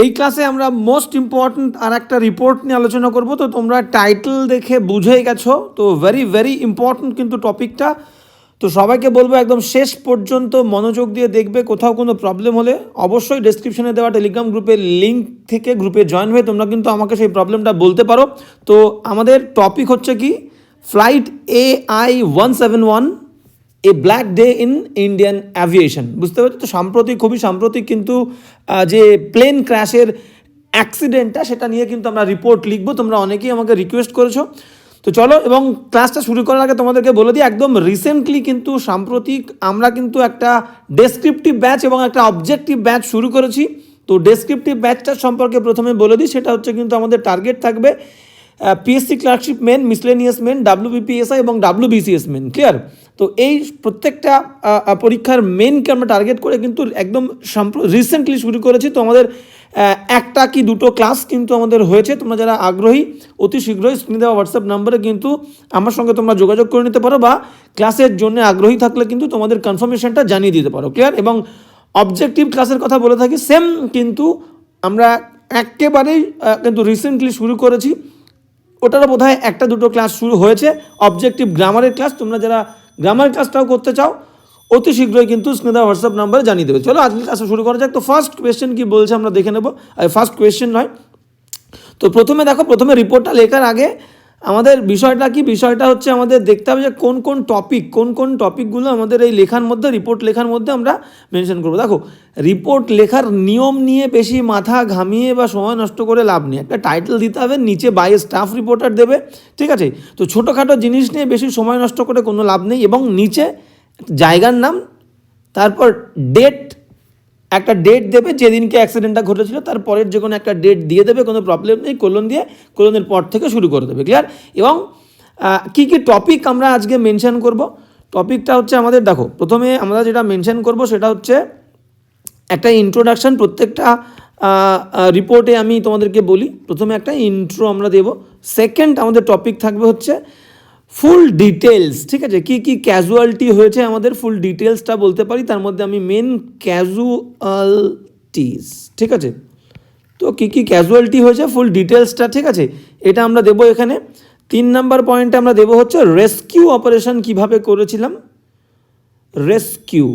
এই ক্লাসে আমরা মোস্ট ইম্পর্ট্যান্ট আর একটা রিপোর্ট নিয়ে আলোচনা করব। তো তোমরা টাইটেল দেখে বুঝেই গেছো। তো ভেরি ভেরি ইম্পর্ট্যান্ট কিন্তু টপিকটা তো সবাইকে বলব একদম শেষ পর্যন্ত মনোযোগ দিয়ে দেখবে, কোথাও কোনো প্রবলেম হলে অবশ্যই ডেসক্রিপশনে দেওয়া টেলিগ্রাম গ্রুপের লিঙ্ক থেকে গ্রুপে জয়েন হয়ে তোমরা কিন্তু আমাকে সেই প্রবলেমটা বলতে পারো। তো আমাদের টপিক হচ্ছে কি? Flight A I one seven one a black day in Indian aviation বুঝতে পারছ তো সাম্প্রতিক, খুবই সাম্প্রতিক কিন্তু যে প্লেন ক্র্যাশের অ্যাক্সিডেন্টটা সেটা নিয়ে কিন্তু আমরা রিপোর্ট লিখব। তোমরা অনেকেই আমাকে রিকোয়েস্ট করেছ। তো চলো, এবং ক্লাসটা শুরু করার আগে তোমাদেরকে বলে দিই, একদম রিসেন্টলি কিন্তু সাম্প্রতিক আমরা কিন্তু একটা ডেসক্রিপটিভ ব্যাচ এবং একটা অবজেক্টিভ ব্যাচ শুরু করেছি। তো ডেসক্রিপটিভ ব্যাচটার সম্পর্কে প্রথমে বলে দিই, সেটা হচ্ছে কিন্তু আমাদের টার্গেট থাকবে PSC clerkship main miscellaneous main WBPSI এবং ডাব্লিউবিসিএস মেন ক্লিয়ার তো এই প্রত্যেকটা পরীক্ষার মেনকে আমরা টার্গেট করে কিন্তু একদম রিসেন্টলি শুরু করেছি। তো আমাদের একটা কি দুটো ক্লাস কিন্তু আমাদের হয়েছে। তোমরা যারা আগ্রহী, অতি শীঘ্রই স্ক্রিনে দেওয়া হোয়াটসঅ্যাপ নাম্বারে কিন্তু আমার সঙ্গে তোমরা যোগাযোগ করে নিতে পারো বা ক্লাসের জন্য আগ্রহী থাকলে কিন্তু তোমাদের কনফার্মেশনটা জানিয়ে দিতে পারো ক্লিয়ার এবং অবজেক্টিভ ক্লাসের কথা বলে থাকি সেম কিন্তু আমরা একেবারেই কিন্তু রিসেন্টলি শুরু করেছি। ওটারও বোধ একটা দুটো ক্লাস শুরু হয়েছে। অবজেক্টিভ গ্রামারের ক্লাস তোমরা যারা গ্রামারের ক্লাসটাও করতে চাও, অতি শীঘ্রই কিন্তু স্নেদা হোয়াটসঅ্যাপ নাম্বারে জানিয়ে দেবে। চলো আজকে ক্লাসটা শুরু করা যাক। তো ফার্স্ট কোয়েশ্চেন কি বলছে আমরা দেখে নেব। ফার্স্ট কোয়েশ্চেন নয়। তো প্রথমে দেখো, প্রথমে রিপোর্টটা লেখার আগে আমাদের বিষয়টা কি? বিষয়টা হচ্ছে আমাদের দেখতে হবে যে কোন কোন টপিক কোন কোন টপিকগুলো আমাদের এই লেখার মধ্যে রিপোর্ট লেখার মধ্যে আমরা মেনশন করব। দেখো রিপোর্ট লেখার নিয়ম নিয়ে বেশি মাথা ঘামিয়ে বা সময় নষ্ট করে লাভ নেই। একটা টাইটেল দিতে হবে, নিচে বাইরে স্টাফ রিপোর্টার দেবে, ঠিক আছে? তো ছোটোখাটো জিনিস নিয়ে বেশি সময় নষ্ট করে কোনো লাভ নেই এবং নিচে জায়গার নাম, তারপর ডেট একটা ডেট দেবে যেদিনকে অ্যাক্সিডেন্টটা ঘটেছিল, তার পরের যে কোনো একটা ডেট দিয়ে দেবে, কোনো প্রবলেম নেই কোলন দিয়ে কোলনের পর থেকে শুরু করে দেবে ক্লিয়ার এবং কি কি টপিক আমরা আজকে মেনশান করব? টপিকটা হচ্ছে আমাদের, দেখো, প্রথমে আমরা যেটা মেনশন করব সেটা হচ্ছে একটা ইন্ট্রোডাকশন প্রত্যেকটা রিপোর্টে আমি তোমাদেরকে বলি। প্রথমে একটা ইন্ট্রো আমরা দেব। সেকেন্ড আমাদের টপিক থাকবে হচ্ছে ফুল ডিটেলস ঠিক আছে? কি কি ক্যাজুয়ালিটি হয়েছে আমাদের ফুল ডিটেলসটা বলতে পারি? তার মধ্যে আমি মেন ক্যাজুয়ালটিস ঠিক আছে? তো কি কি ক্যাজুয়ালিটি হয়েছে ফুল ডিটেলসটা ঠিক আছে? এটা আমরা দেবো এখানে। তিন নাম্বার পয়েন্টে আমরা দেবো হচ্ছে রেস্কিউ অপারেশন কীভাবে করেছিলাম? রেস্কিউ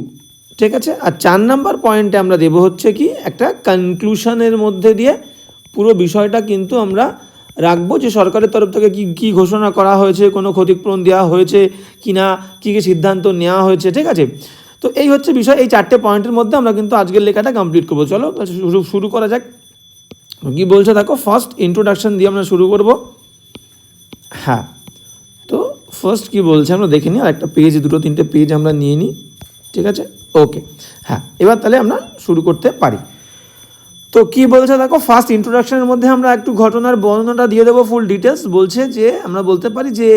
ঠিক আছে? আর চার নাম্বার পয়েন্টে আমরা দেবো হচ্ছে কি, একটা কনক্লুশনের মধ্যে দিয়ে পুরো বিষয়টা কিন্তু আমরা রাখব যে সরকারের তরফ থেকে কি কি ঘোষণা করা হয়েছে, কোনো ক্ষতিপূরণ দেওয়া হয়েছে কি না কী কী সিদ্ধান্ত নেওয়া হয়েছে, ঠিক আছে? তো এই হচ্ছে বিষয়, এই চারটে পয়েন্টের মধ্যে আমরা কিন্তু আজকের লেখাটা কমপ্লিট করব। চলো শুরু শুরু করা যাক। কি বলছে দেখো ফার্স্ট ইন্ট্রোডাকশন দিয়ে আমরা শুরু করব। হ্যাঁ তো ফার্স্ট কি বলছে আমরা দেখে নিই আর একটা পেজ দুটো, তিনটে পেজ আমরা নিয়ে নিই, ঠিক আছে? ওকে হ্যাঁ এবার তাহলে আমরা শুরু করতে পারি। তো কি বলছে দেখো ফার্স্ট ইন্ট্রোডাকশনের মধ্যে আমরা একটু ঘটনার বর্ণনাটা দিয়ে দেবো ফুল ডিটেলস বলছে যে, আমরা বলতে পারি যে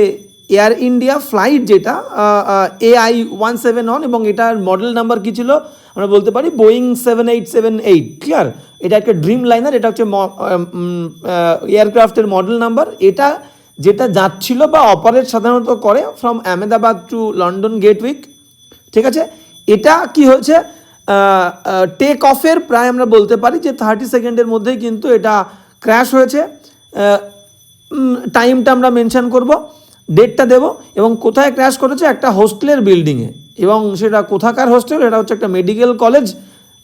এয়ার ইন্ডিয়া ফ্লাইট যেটা A I one seven one এবং এটার মডেল নাম্বার কী ছিল? আমরা বলতে পারি Boeing seven eight seven eight clear এটা একটা ড্রিম লাইনার এটা হচ্ছে এয়ারক্রাফটের মডেল নাম্বার এটা যেটা যাচ্ছিল বা অপারেট সাধারণত করে from Ahmedabad to London Gatwick ঠিক আছে? এটা কি হয়েছে? টেক অফের প্রায় আমরা বলতে পারি যে থার্টি সেকেন্ডের মধ্যেই কিন্তু এটা ক্র্যাশ হয়েছে। টাইমটা আমরা মেনশান করব ডেটটা দেব এবং কোথায় ক্র্যাশ করেছে? একটা হোস্টেলের বিল্ডিংয়ে এবং সেটা কোথাকার হোস্টেল এটা হচ্ছে একটা মেডিকেল কলেজ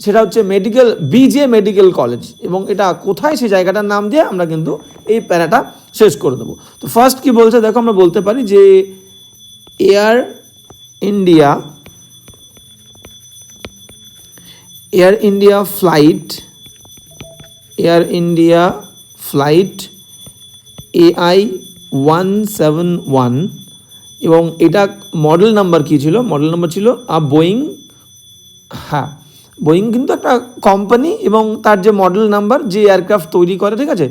সেটা হচ্ছে মেডিকেল বিজে মেডিকেল কলেজ এবং এটা কোথায়? সেই জায়গাটার নাম দিয়ে আমরা কিন্তু এই প্যারাটা শেষ করে দেবো। তো ফার্স্ট কি বলছে? দেখো আমরা বলতে পারি যে air India air India flight air India flight AI one seven one এবং এটা মডেল নাম্বার কী ছিল? মডেল নাম্বার ছিল, আ বোয়িং হ্যাঁ বোয়িং কিন্তু একটা কোম্পানি এবং তার যে মডেল নাম্বার যে এয়ারক্রাফট তৈরি করে, ঠিক আছে?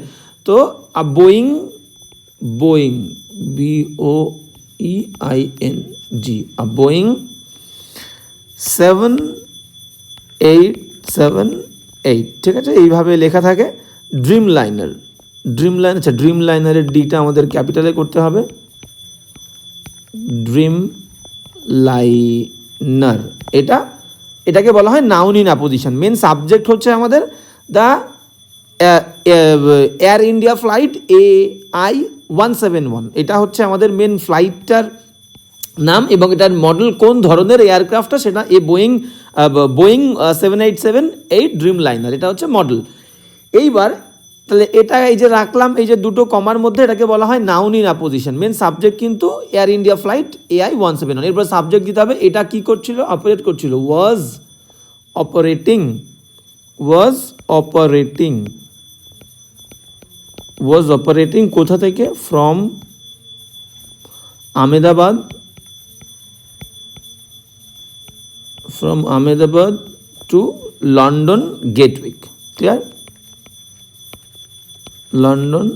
তো, a Boeing Boeing B O E I N G Boeing seven eight seven eight ঠিক আছে? এইভাবে লেখা থাকে ড্রিম লাইনার ড্রিম লাইন আচ্ছা ড্রিম লাইনারের ডিটা আমাদের ক্যাপিটালে করতে হবে। ড্রিম লাইনার এটা, এটাকে বলা হয় noun in apposition main subject হচ্ছে আমাদের the air India flight A I one seven one এটা হচ্ছে আমাদের মেন ফ্লাইটটার নাম এবং এটার মডেল কোন ধরনের এয়ারক্রাফটটা সেটা a Boeing Boeing seven eight seven eight Dreamliner এটা হচ্ছে মডেল এইবার, তাহলে এটা এই যে রাখলাম, এই যে দুটো কমার মধ্যে এটাকে বলা হয় noun in apposition main subject কিন্তু air India flight AI one seven one এরপর সাবজেক্ট দিতে হবে, এটা কী করছিল অপারেট করছিল was operating was operating was operating কোথা থেকে? From Ahmedabad from Ahmedabad to London Gatwick. Clear? London,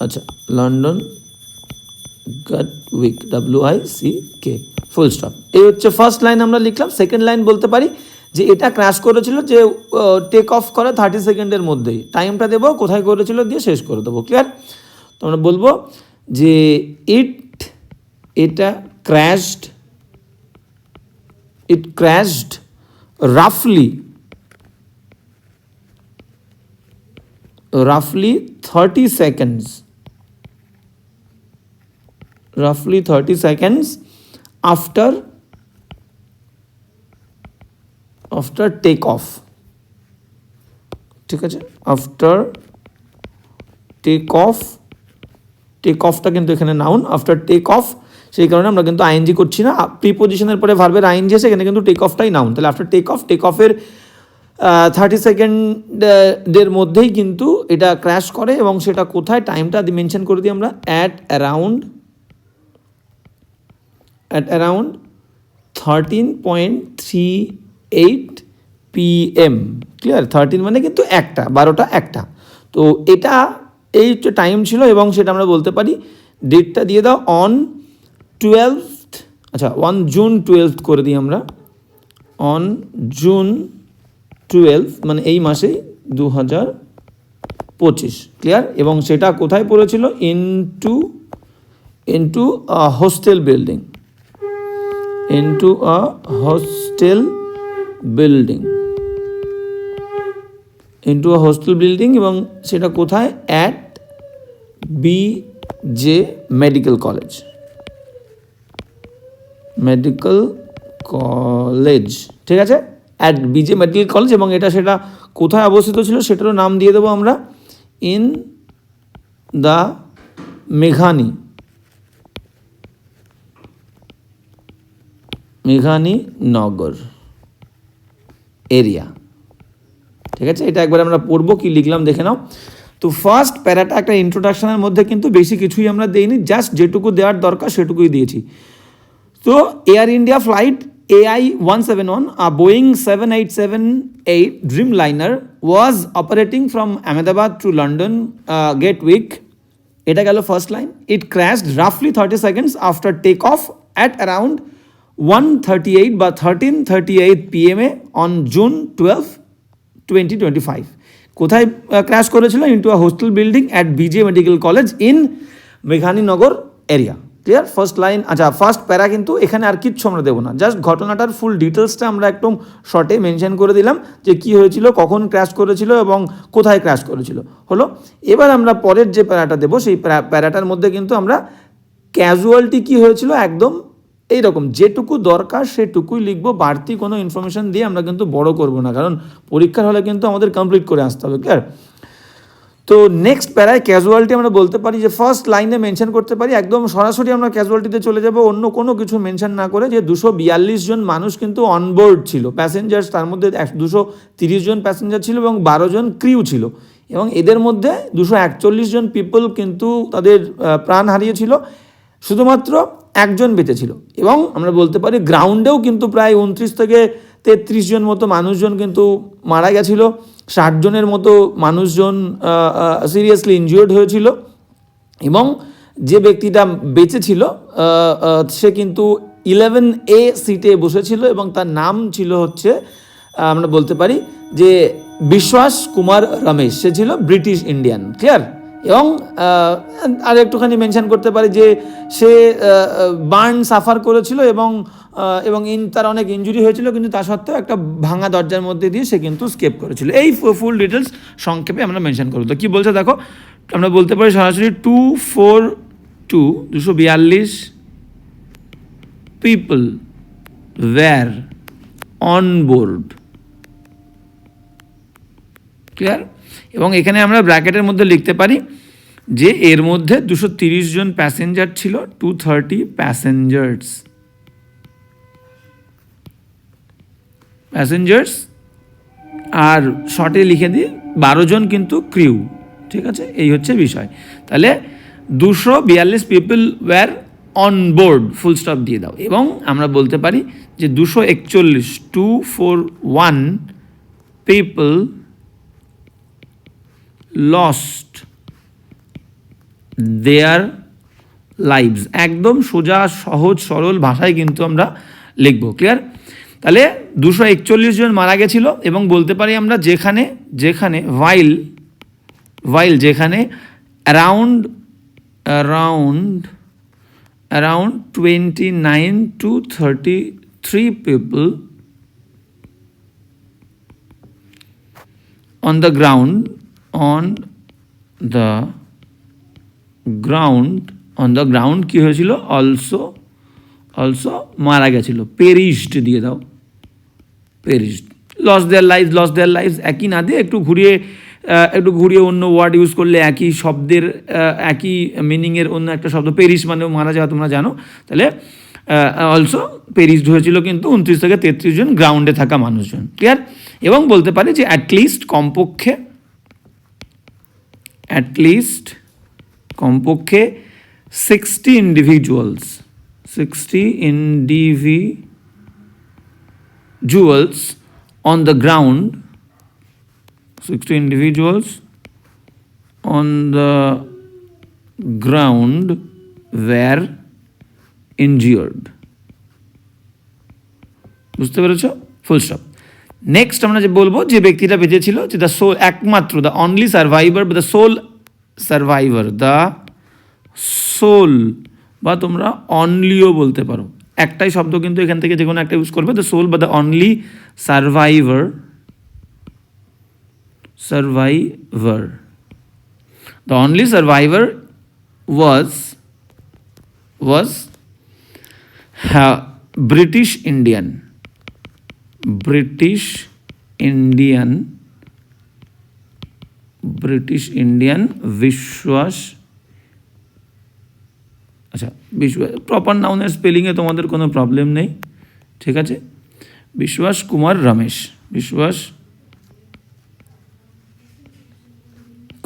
আচ্ছা London Gatwick W I C K full stop এই হচ্ছে ফার্স্ট লাইন আমরা লিখলাম সেকেন্ড লাইন বলতে পারি যে এটা ক্র্যাশ করেছিল যে টেক অফ করে থার্টি সেকেন্ডের মধ্যেই টাইমটা দেবো কোথায় করেছিল দিয়ে শেষ করে দেবো ক্লিয়ার তো আমরা বলব যে ইট এটা crashed it crashed roughly roughly 30 seconds roughly 30 seconds after after take off ঠিক আছে আফটার টেক অফ টেক অফটা কিন্তু এখানে নাউন আফটার টেক অফ সেই কারণে আমরা কিন্তু আইএনজি করছি না। প্রিপোজিশনের পরে ভার্বের আইএনজি আছে, এখানে কিন্তু টেক অফটাই নাউন তাহলে আফটার টেক অফ টেক অফের থার্টি সেকেন্ডের মধ্যেই কিন্তু এটা ক্র্যাশ করে এবং সেটা কোথায়? টাইমটা মেনশন করে দিই আমরা। At around at around thirteen point three eight PM clear thirteen মানে কিন্তু একটা, বারোটা একটা। তো এটা এই টাইম ছিল এবং সেটা আমরা বলতে পারি। ডেটটা দিয়ে দাও অন টুয়েলভ আচ্ছা ওয়ান জুন টুয়েলভ করে দিই আমরা। অন জুন টুয়েলভ মানে এই মাসেই দু হাজার পঁচিশ। ক্লিয়ার এবং সেটা কোথায় পড়েছিল? Into into a hostel building into a hostel building into a hostel building এবং সেটা কোথায়? At B J medical college medical college ঠিক আছে? অ্যাট বিজে মেডিকেল কলেজ এবং এটা সেটা কোথায় অবস্থিত ছিল সেটারও নাম দিয়ে দেবো আমরা। ইন দ্য মেঘানি মেঘানি নগর এরিয়া ঠিক আছে? এটা একবার আমরা পড়ব, কি লিখলাম দেখে নাও। তো ফার্স্ট প্যারাটা একটা ইন্ট্রোডাকশনের মধ্যে কিন্তু বেশি কিছুই আমরা দেইনি জাস্ট যেটুকু দেওয়ার দরকার সেটুকুই দিয়েছি। তো air India flight AI one seven one a Boeing seven eight seven eight Dreamliner was operating from Ahmedabad to London Gatwick এটা গেল first line it crashed রাফলি thirty seconds after take off at around one thirty eight বা thirteen thirty eight পিএমএ on June twelve twenty twenty five কোথায় crash করেছিল? Into a hostel building at BJ medical college in Meghaninagar area clear first line আচ্ছা first para কিন্তু এখানে আর কিচ্ছু আমরা দেবো না। জাস্ট ঘটনাটার ফুল ডিটেলসটা আমরা একদম শর্টে মেনশন করে দিলাম যে কি হয়েছিল, কখন ক্র্যাশ করেছিল এবং কোথায় ক্র্যাশ করেছিল। হলো, এবার আমরা পরের যে প্যারাটা দেবো, সেই প্যারাটার মধ্যে কিন্তু আমরা ক্যাজুয়ালটি কি হয়েছিল একদম এইরকম। যেটুকু দরকার সেটুকুই লিখব, বাড়তি কোনো ইনফরমেশন দিয়ে আমরা কিন্তু বড় করব না, কারণ পরীক্ষার হলে কিন্তু আমাদের কমপ্লিট করে আসতে হবে ক্লিয়ার তো নেক্সট প্যারায় ক্যাজুয়ালিটি আমরা বলতে পারি যে ফার্স্ট লাইনে মেনশন করতে পারি, একদম সরাসরি আমরা ক্যাজুয়ালিটিতে চলে যাব, অন্য কোনো কিছু মেনশন না করে যে দুশো বিয়াল্লিশ জন মানুষ কিন্তু অনবোর্ড ছিল। প্যাসেঞ্জার্স তার মধ্যে দুশো তিরিশ জন প্যাসেঞ্জার ছিল এবং বারো জন ক্রিউ ছিল। এবং এদের মধ্যে দুশো একচল্লিশ জন পিপল কিন্তু তাদের প্রাণ হারিয়েছিল। শুধুমাত্র একজন বেঁচেছিল। এবং আমরা বলতে পারি গ্রাউন্ডেও কিন্তু প্রায় উনত্রিশ থেকে তেত্রিশ জন মতো মানুষজন কিন্তু মারা গেছিল। ষাট জনের মতো মানুষজন সিরিয়াসলি ইনজিওর্ড হয়েছিল এবং যে ব্যক্তিটা বেঁচে ছিল সে কিন্তু ইলেভেন এ সিটে বসেছিল এবং তার নাম ছিল হচ্ছে, আমরা বলতে পারি যে বিশ্বাস কুমার রমেশ। সে ছিল ব্রিটিশ ইন্ডিয়ান ক্লিয়ার এবং আর একটুখানি মেনশন করতে পারি যে সে বার্ন সাফার করেছিল এবং এবং ইন তার অনেক ইঞ্জুরি হয়েছিল, কিন্তু তা সত্ত্বেও একটা ভাঙা দরজার মধ্যে দিয়ে সে কিন্তু স্কেপ করেছিল। এই ফুল ডিটেলস সংক্ষেপে আমরা মেনশন করব। তো কী বলছে দেখো, আমরা বলতে পারি সরাসরি টু ফোর টু দুশো বিয়াল্লিশ people were on board clear এবং এখানে আমরা ব্র্যাকেটের মধ্যে লিখতে পারি যে এর মধ্যে দুশো জন প্যাসেঞ্জার ছিল টু থার্টি প্যাসেঞ্জার্স প্যাসেঞ্জার্স আর শর্টে লিখে দিই, বারো জন কিন্তু ক্রিউ ঠিক আছে? এই হচ্ছে বিষয়। তাহলে দুশো বিয়াল্লিশ people were on board full stop দিয়ে দাও। এবং আমরা বলতে পারি যে দুশো একচল্লিশ two four one people lost their lives একদম সোজা, সহজ, সরল ভাষায় কিন্তু আমরা লিখব। ক্লিয়ার তাহলে দুশো একচল্লিশ জন মারা গেছিল এবং বলতে পারি আমরা যেখানে যেখানে ভাইল ভাইল যেখানে around around around twenty nine two thirty three people on the ground on the ground on the ground কী হয়েছিল? অলসো অলসো মারা গেছিল। পেরিশড দিয়ে দাও। Perished loss their life loss their life একই না দিয়ে একটু ঘুরিয়ে একটু ঘুরিয়ে অন্য ওয়ার্ড ইউজ করলে একই শব্দের একই মিনিংয়ের অন্য একটা শব্দ পেরিস মানে মারা যাওয়া তোমরা জানো। তাহলে অলসো পেরিসড হয়েছিল কিন্তু উনত্রিশ থেকে তেত্রিশ জন গ্রাউন্ডে থাকা মানুষজন। ক্লিয়ার এবং বলতে পারি যে অ্যাটলিস্ট কমপক্ষে অ্যাটলিস্ট কমপক্ষে sixty individuals sixty individuals on the ground sixty individuals on the ground were injured বুঝতে পেরেছ? ফুল স্টপ নেক্সট আমরা যে বলব, যে ব্যক্তিটা বেঁচে ছিল যে দ্য সোল একমাত্র দ্য অনলি সার্ভাইভার বা the sole survivor the sole বা তোমরা অনলিও বলতে পারো। একটাই শব্দ কিন্তু এখান থেকে যে কোনো একটা ইউজ করবে দ্য সোল বা the only survivor survivor the only survivor was was British Indian British Indian British Indian Biswas আচ্ছা বিশ্বাস প্রপার নাউনের স্পেলিংয়ে তোমাদের কোনো প্রবলেম নেই, ঠিক আছে? বিশ্বাস কুমার রমেশ বিশ্বাস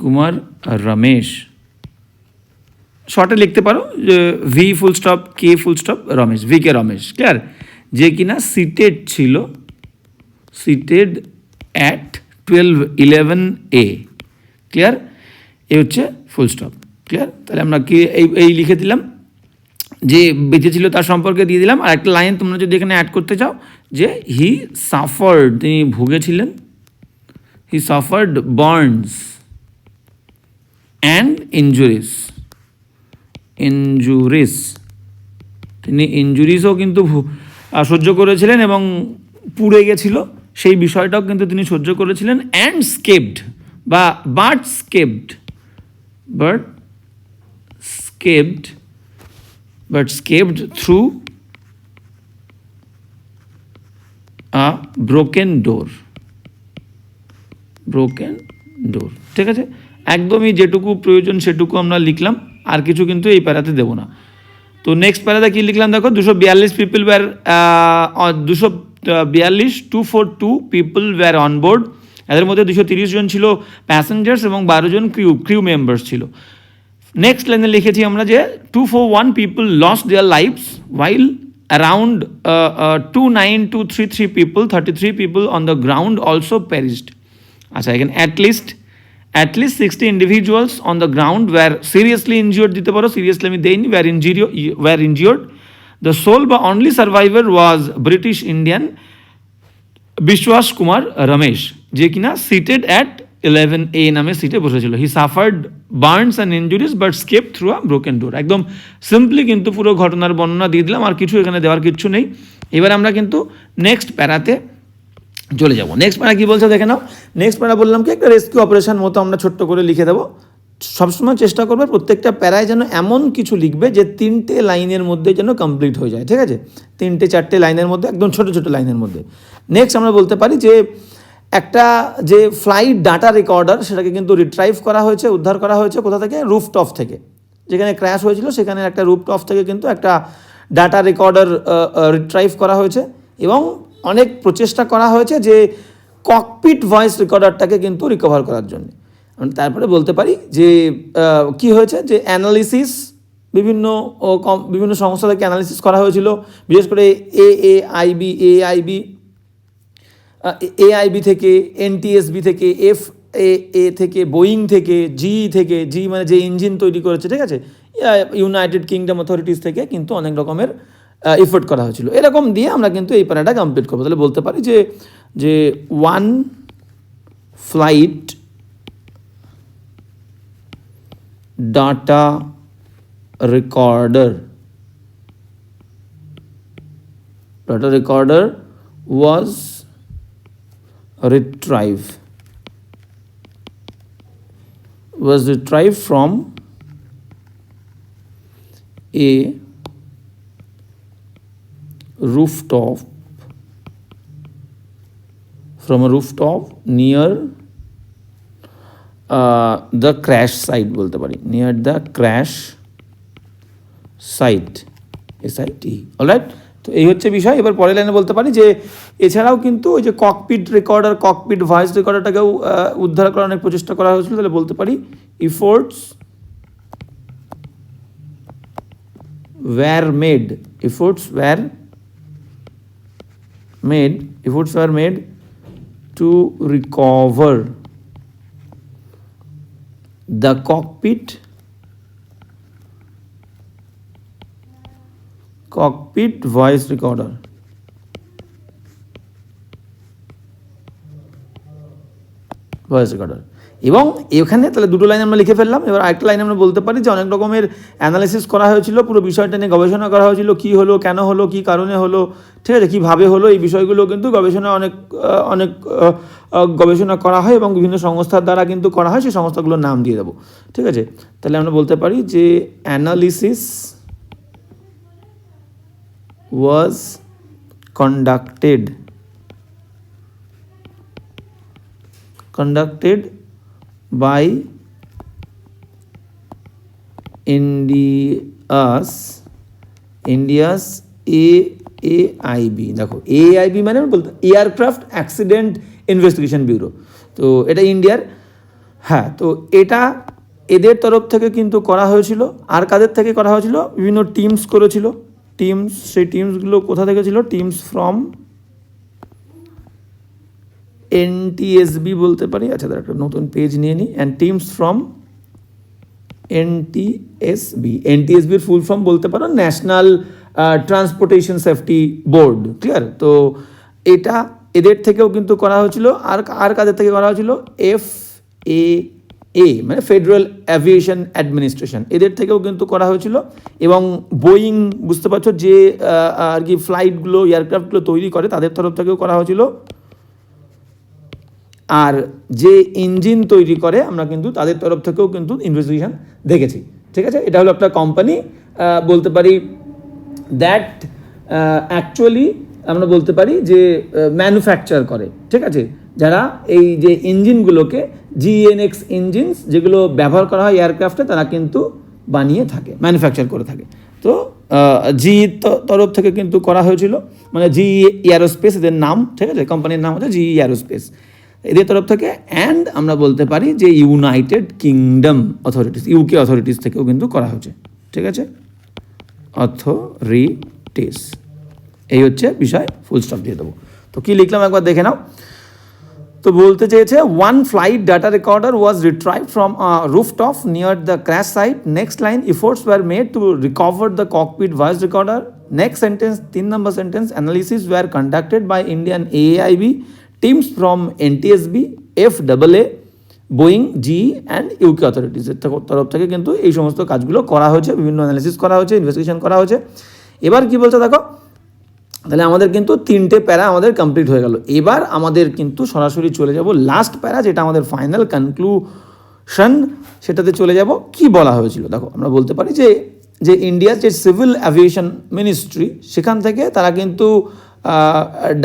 কুমার রমেশ। শর্টে লিখতে পারো যে V full stop K full stop Ramesh V K Ramesh clear যে কিনা সিটেড ছিল seated at twelve eleven A clear A হচ্ছে ফুল স্টপ ক্লিয়ার তাহলে আমরা কি এই এই লিখে দিলাম? যে বেঁচে ছিল তার সম্পর্কে দিয়ে দিলাম। আর একটা লাইন তোমরা যদি এখানে অ্যাড করতে চাও, যে হি সাফার্ড তিনি ভুগেছিলেন। He suffered burns and injuries injuries তিনি ইনজুরিসও কিন্তু সহ্য করেছিলেন এবং পুড়ে গেছিল। সেই বিষয়টাও কিন্তু তিনি সহ্য করেছিলেন। অ্যান্ড স্কেপড বা but escaped but escaped but escaped through a broken door broken door ঠিক আছে? একদমই যেটুকু প্রয়োজন সেটুকু আমরা লিখলাম, আর কিছু কিন্তু এই প্যারাতে দেবো না। তো নেক্সট প্যারাতে কী লিখলাম? দেখো, দুশো বিয়াল্লিশ পিপল ওয়ার দুশো বিয়াল্লিশ two four two people were onboard এদের মধ্যে দুশো তিরিশ জন ছিল প্যাসেঞ্জার্স এবং বারো জন ক্রিউ ক্রিউ মেম্বার্স ছিল। নেক্সট লাইনে লিখেছি আমরা যে two four one people loss their lives while around two nine two three three people thirty three people on the ground also perished আচ্ছা এখানে at least at least sixty individuals on the ground were seriously injured দিতে পারো seriously আমি দেইনি were injury were injured the sole বা only survivor was British Indian বিশ্বাস কুমার রমেশ যে কিনা সিটেড অ্যাট ইলেভেন এ নামে সিটে বসেছিল। He suffered burns and injuries but escape through a broken door একদম সিম্পলি কিন্তু পুরো ঘটনার বর্ণনা দিয়ে দিলাম, আর কিছু এখানে দেওয়ার কিছু নেই। এবার আমরা কিন্তু নেক্সট প্যারাতে চলে যাব। নেক্সট প্যারা কী বলছে দেখে নাও। নেক্সট প্যারা বললাম কি, একটা রেস্কিউ অপারেশন মতো আমরা ছোট্ট করে লিখে দেবো। সবসময় চেষ্টা করবে প্রত্যেকটা প্যারায় যেন এমন কিছু লিখবে যে তিনটে লাইনের মধ্যে যেন কমপ্লিট হয়ে যায়, ঠিক আছে? তিনটে, চারটে লাইনের মধ্যে, একদম ছোট ছোট লাইনের মধ্যে। নেক্সট আমরা বলতে পারি যে একটা যে ফ্লাইট ডাটা রেকর্ডার সেটাকে কিন্তু রিট্রাইভ করা হয়েছে, উদ্ধার করা হয়েছে কোথা থেকে? রুফটপ থেকে। যেখানে ক্র্যাশ হয়েছিল, সেখানে একটা রুফটপ থেকে কিন্তু একটা ডাটা রেকর্ডার রিট্রাইভ করা হয়েছে এবং অনেক প্রচেষ্টা করা হয়েছে যে ককপিট ভয়েস রেকর্ডারটাকে কিন্তু রিকভার করার জন্য। তারপরে বলতে পারি যে কি হয়েছে? যে অ্যানালিসিস বিভিন্ন বিভিন্ন সংস্থা থেকে অ্যানালিসিস করা হয়েছিল। বিশেষ করে A A IB A IB AIB থেকে এনটিএসবি থেকে এফ এ এ থেকে বোয়িং থেকে জি থেকে জি মানে যে ইঞ্জিন তৈরি করেছে, ঠিক আছে? ইউনাইটেড কিংডম অথরিটিস থেকে কিন্তু অনেক রকমের এফোর্ট করা হয়েছিল। এরকম দিয়ে আমরা কিন্তু এই প্যারাটা কমপ্লিট করব। তাহলে বলতে পারি যে যে one flight data recorder, data recorder was retrieved was retrieved from a rooftop from a rooftop near uh, the crash site বলতে পারি near the crash site SIT alright তো এই হচ্ছে বিষয়। এবার পরের লাইনে বলতে পারি যে, এছাড়াও কিন্তু ওই যে ককপিট রেকর্ডার ককপিট ভয়েস রেকর্ডারটাকেও উদ্ধার করার অনেক প্রচেষ্টা করা হয়েছিল। তাহলে বলতে পারি efforts were made, efforts were made, efforts were made to recover the cockpit cockpit voice recorder. Voice recorder এবং এখানে তাহলে দুটো লাইন আমরা লিখে ফেললাম। এবার আরেকটা লাইন আমরা বলতে পারি যে অনেক রকমের অ্যানালিসিস করা হয়েছিল, পুরো বিষয়টা নিয়ে গবেষণা করা হয়েছিল, কী হলো, কেন হলো, কী কারণে হলো, ঠিক আছে, কীভাবে হলো, এই বিষয়গুলো কিন্তু গবেষণা অনেক অনেক গবেষণা করা হয় এবং বিভিন্ন সংস্থার দ্বারা কিন্তু করা হয়, সেই সংস্থাগুলোর নাম দিয়ে দেবো। ঠিক আছে? তাহলে আমরা বলতে পারি যে analysis was conducted. Conducted by India's. India's AAIB দেখো AAIB মানে বলতে এয়ারক্রাফট অ্যাক্সিডেন্ট ইনভেস্টিগেশন ব্যুরো তো এটা ইন্ডিয়ার হ্যাঁ তো এটা এদের তরফ থেকে কিন্তু করা হয়েছিল। আর কাদের থেকে করা হয়েছিল? বিভিন্ন টিমস করেছিল। টিমস সেই টিমসগুলো কোথা থেকে ছিল? টিমস ফ্রম এনটিএসবি বলতে পারি। আচ্ছা তার একটা নতুন পেজ নিয়ে নিই অ্যান্ড টিমস ফ্রম এনটিএসবি এনটিএসবির ফুল ফর্ম বলতে পারো national transportation safety board clear তো এটা এদের থেকেও কিন্তু করা হয়েছিল। আর আর কাদের থেকে করা হয়েছিল? এফ এ এ মানে ফেডারেল অ্যাভিয়েশন অ্যাডমিনিস্ট্রেশন এদের থেকেও কিন্তু করা হয়েছিল। এবং বোয়িং বুঝতে পারছ যে আর কি ফ্লাইটগুলো এয়ারক্রাফটগুলো তৈরি করে, তাদের তরফ থেকেও করা হয়েছিল। আর যে ইঞ্জিন তৈরি করে, আমরা কিন্তু তাদের তরফ থেকেও কিন্তু ইনভেস্টিগেশন দেখেছি। ঠিক আছে? এটা হলো একটা কোম্পানি বলতে পারি দ্যাট অ্যাকচুয়ালি আমরা বলতে পারি যে ম্যানুফ্যাকচার করে। ঠিক আছে? যারা এই যে ইঞ্জিনগুলোকে জিএনএক্স ইঞ্জিনস যেগুলো ব্যবহার করা হয় এয়ারক্রাফটে তারা কিন্তু বানিয়ে থাকে ম্যানুফ্যাকচার করে থাকে। তো জি তরফ থেকে কিন্তু করা হয়েছিল মানে জি এয়ারোস্পেস এদের নাম, ঠিক আছে? কোম্পানির নাম হচ্ছে জি এয়ারোস্পেস এদের তরফ থেকে অ্যান্ড আমরা বলতে পারি যে United Kingdom authorities UK authorities থেকেও কিন্তু করা হয়েছে, ঠিক আছে? অথরিটিস এই হচ্ছে বিষয় ফুল স্টপ দিয়ে দেবো। তো কী লিখলাম? একবার দেখে নাও। তো বলতে চেয়েছে one flight data recorder was retrieve from rooftop near the crash site next line efforts were made to recover the cockpit voice recorder next sentence তিন নম্বর sentence analysis were conducted by Indian AIB teams from NTSB F double A Boeing G and UK অথরিটিসের তরফ থেকে কিন্তু এই সমস্ত কাজগুলো করা হয়েছে, বিভিন্ন অ্যানালিসিস করা হয়েছে ইনভেস্টিগেশন করা হয়েছে। এবার কি বলছে দেখো তাহলে আমাদের কিন্তু তিনটে প্যারা আমাদের কমপ্লিট হয়ে গেল। এবার আমাদের কিন্তু সরাসরি চলে যাব লাস্ট প্যারা, যেটা আমাদের ফাইনাল কনক্লুশন সেটাতে চলে যাব। কি বলা হয়েছিল? দেখো, আমরা বলতে পারি যে যে ইন্ডিয়ার যে সিভিল অ্যাভিয়েশন মিনিস্ট্রি সেখান থেকে তারা কিন্তু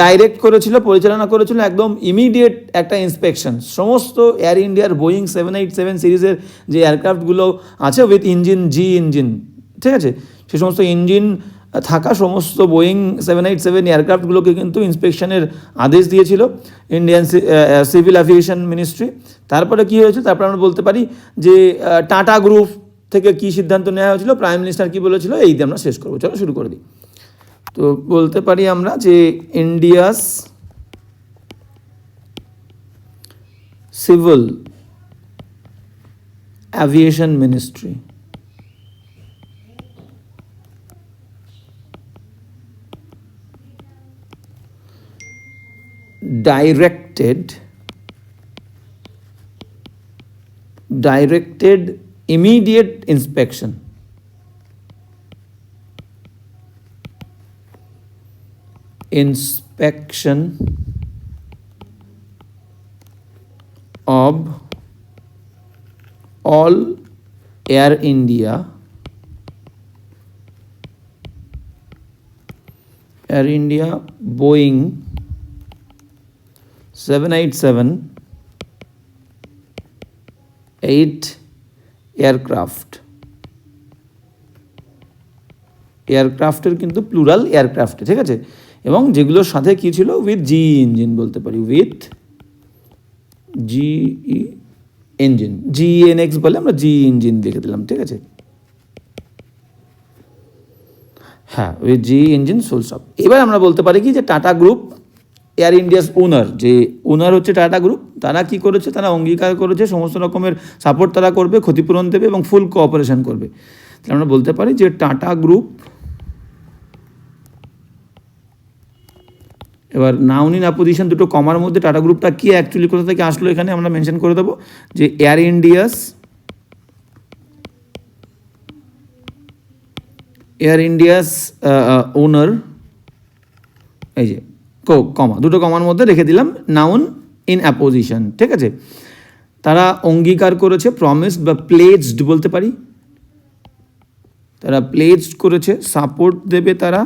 ডাইরেক্ট করেছিল, পরিচালনা করেছিল একদম ইমিডিয়েট একটা ইন্সপেকশন সমস্ত এয়ার ইন্ডিয়ার বোয়িং সেভেন এইট সেভেন সিরিজের যে এয়ারক্রাফটগুলো আছে উইথ ইঞ্জিন জি ইঞ্জিন ঠিক আছে? সে সমস্ত ইঞ্জিন থাকা সমস্ত বোয়িং সেভেন এইট সেভেন এয়ারক্রাফটগুলোকে কিন্তু ইন্সপেকশনের আদেশ দিয়েছিল ইন্ডিয়ান সিভিল অ্যাভিয়েশন মিনিস্ট্রি তারপরে কী হয়েছিল? তারপরে আমরা বলতে পারি যে টাটা গ্রুপ থেকে কী সিদ্ধান্ত নেওয়া হয়েছিল? প্রাইম মিনিস্টার কী বলেছিল? এই দিয়ে আমরা শেষ করব। চলো শুরু করে দিই। তো বলতে পারি আমরা যে India's civil aviation ministry directed directed immediate inspection. Inspection of all air india air india boeing 787 8 aircraft এয়ারক্রাফটের কিন্তু প্লুরাল এয়ারক্রাফটে ঠিক আছে? এবং যেগুলোর সাথে কী ছিল? উইথ জি ইঞ্জিন বলতে পারি। With G engine G N X বলে আমরা জি ইঞ্জিন দেখে দিলাম, ঠিক আছে? হ্যাঁ with G engine sole stop এবার আমরা বলতে পারি কি? যে Tata group Air India's owner যে ওনার হচ্ছে টাটা গ্রুপ তারা কি করেছে? তারা অঙ্গীকার করেছে, সমস্ত রকমের সাপোর্ট তারা করবে, ক্ষতিপূরণ দেবে এবং ফুল কোঅপারেশন করবে। তাহলে আমরা বলতে পারি যে টাটা গ্রুপ এবার নাউন ইন অপোজিশন দুটো কমার মধ্যে টাটা গ্রুপটা কি অ্যাকচুয়ালি কোথা থেকে আসলো এখানে আমরা মেনশন করে দেবো, যে air India's air India's owner এই যে কমা, দুটো কমার মধ্যে রেখে দিলাম নাউন ইন অ্যাপোজিশন ঠিক আছে? তারা অঙ্গীকার করেছে প্রমিসড বা প্লেজড বলতে পারি। তারা প্লেজড করেছে সাপোর্ট দেবে তারা।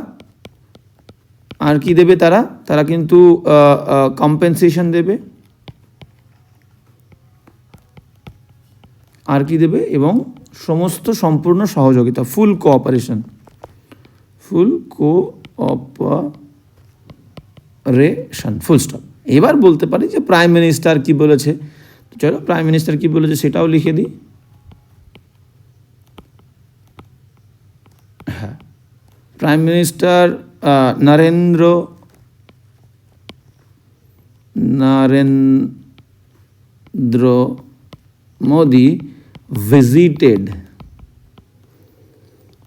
আর কি দেবে তারা? তারা কিন্তু কম্পেনসেশন দেবে। আর কি দেবে? এবং সমস্ত সম্পূর্ণ সহযোগিতা full cooperation full cooperation full stop এবার বলতে পারি যে প্রাইম মিনিস্টার কি বলেছে? চলো প্রাইম মিনিস্টার কি বলেছে সেটাও লিখে দিই। হ্যাঁ prime minister Narendra Narendra Modi visited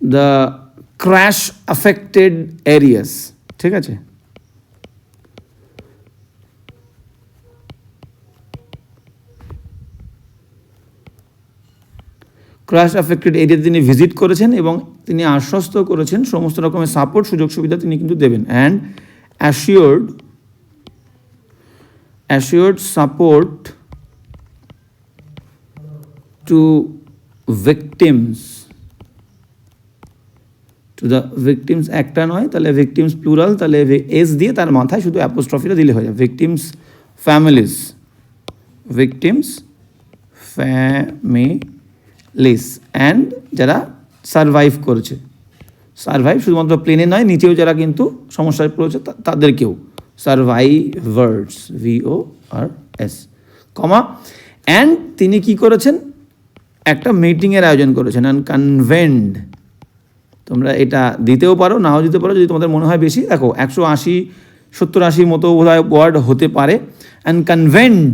the crash affected areas, ঠিক আছে? ক্রাশ অ্যাফেক্টেড এরিয়া তিনি ভিজিট করেছেন এবং তিনি আশ্বস্ত করেছেন সমস্ত রকমের সাপোর্ট, সুযোগ, সুবিধা তিনি কিন্তু দেবেন। And assured assured support to victims to the victims একটা নয়, তাহলে ভিকটিমস প্লুরাল তাহলে এস দিয়ে তার মাথায় শুধু অ্যাপোস্ট্রফিটা দিলে হয়ে যায় victims families victims families and যারা সারভাইভ করেছে। সারভাইভ শুধুমাত্র প্লেনে নয়, নিচেও যারা কিন্তু সমস্যায় পড়েছে তাদেরকেও। Survivors V O R S comma and তিনি কি করেছেন? একটা মিটিংয়ের আয়োজন করেছেন অ্যান্ড কনভেন্ড তোমরা এটা দিতেও পারো, নাও দিতে পারো, যদি তোমাদের মনে হয় বেশি। দেখো, একশো আশি, সত্তর আশির মতো বোধহয় ওয়ার্ড হতে পারে। And convened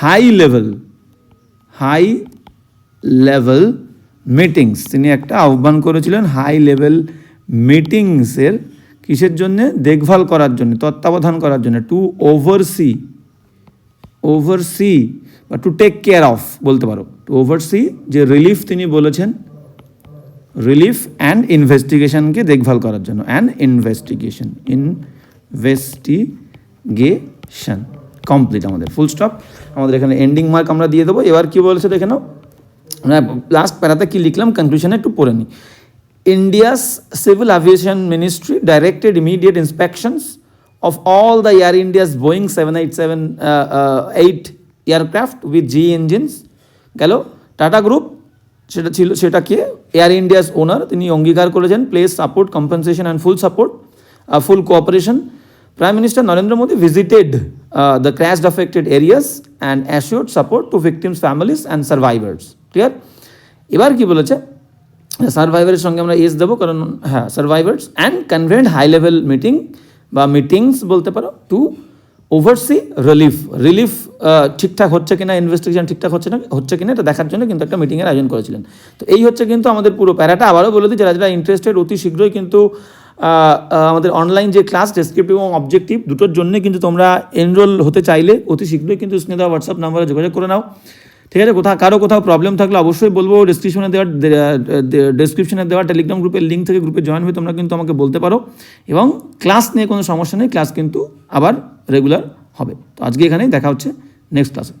high level high level meetings তিনি একটা আহ্বান করেছিলেন হাই লেভেল মিটিংসের কিসের জন্যে? দেখভাল করার জন্য, তত্ত্বাবধান করার জন্য। টু ওভারসি ওভারসি বা টু টেক কেয়ার অফ বলতে পারো। টু ওভারসি যে রিলিফ তিনি বলেছেন রিলিফ অ্যান্ড ইনভেস্টিগেশনকে দেখভাল করার জন্য। অ্যান্ড ইনভেস্টিগেশন ইনভেস্টিগেশন কমপ্লিট আমাদের ফুল স্টপ আমাদের এখানে এন্ডিং মার্ক আমরা দিয়ে দেবো। এবার কী বলেছে দেখে নাও। লাস্ট প্যারাতে কী লিখলাম? কনক্লুশনে একটু পড়ে নিই India's civil aviation ministry directed immediate inspections of all the Air India's Boeing 787 uh, uh, 8 aircraft with GE engines. গেল। টাটা গ্রুপ সেটা ছিল সেটা কে? এয়ার ইন্ডিয়াস ওনার তিনি অঙ্গীকার করেছেন। Place support compensation and full support full cooperation prime minister Narendra Modi visited the crashed affected areas and assured support to victims families and survivors clear এবার কি বলেছে? সার্ভাইভারের সঙ্গে আমরা এস দেবো, কারণ হ্যাঁ survivors and convened high level meeting বা meetings বলতে পারো টু ওভারসি রিলিফ রিলিফ ঠিকঠাক হচ্ছে কিনা ইনভেস্টিগেশন ঠিকঠাক হচ্ছে না, হচ্ছে কিনা, এটা দেখার জন্য কিন্তু একটা মিটিংয়ের আয়োজন করেছিলেন। তো এই হচ্ছে কিন্তু আমাদের পুরো প্যারাটা। আবারও বলে দিই, যারা যারা ইন্টারেস্টেড অতি শীঘ্রই কিন্তু আমাদের অনলাইন যে ক্লাস ডেসক্রিপটিভ এবং অবজেক্টিভ দুটোর জন্য কিন্তু তোমরা এনরোল হতে চাইলে অতি শীঘ্রই কিন্তু দেওয়া হোয়াটসঅ্যাপ নাম্বারে যোগাযোগ করে নাও। ঠিক আছে? কোথাও, কারও কোথাও প্রবলেম থাকলে অবশ্যই বলব ডিসক্রিপশনে দেওয়া ডিসক্রিপশনে দেওয়া টেলিগ্রাম গ্রুপের লিঙ্ক থেকে গ্রুপে জয়েন হয়ে তোমরা কিন্তু আমাকে বলতে পারো। এবং ক্লাস নিয়ে কোনো সমস্যা নেই ক্লাস কিন্তু আবার রেগুলার হবে। তো আজকে এখানেই দেখা হচ্ছে নেক্সট ক্লাসে